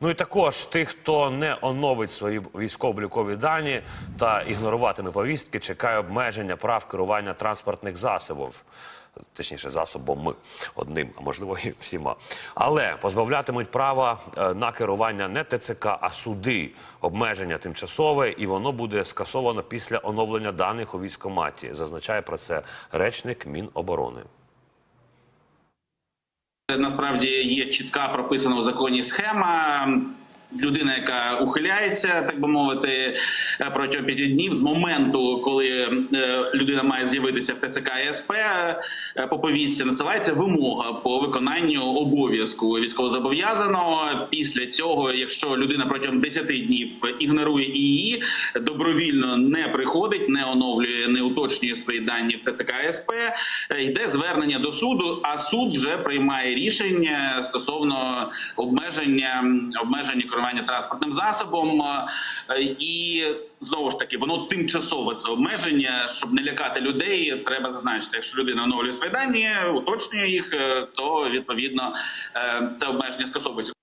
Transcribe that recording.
Ну і також тих, хто не оновить свої військово-облікові дані та ігноруватиме повістки, чекає обмеження прав керування транспортних засобів. Точніше, засобом одним, а можливо і всіма. Але позбавлятимуть права е, на керування не ТЦК, а суди. Обмеження тимчасове, і воно буде скасовано після оновлення даних у військкоматі. Зазначає про це речник Міноборони. Насправді є чітка прописана у законі схема. Людина, яка ухиляється, так би мовити, е, протягом п'яти днів з моменту, коли е, людина має з'явитися в ТЦК СП, е, по повістці насилається вимога по виконанню обов'язку військовозобов'язаного. Після цього, якщо людина протягом 10 днів ігнорує її, добровільно не приходить, не оновлює, не уточнює свої дані в ТЦК СП, йде звернення до суду, а суд вже приймає рішення стосовно обмеження обмеження керування транспортним засобом, Е, і знову ж таки воно тимчасове це обмеження, щоб не лякати людей. Треба зазначити, якщо людина оновлює свої дані, уточнює їх, е, то відповідно е, це обмеження скасовується.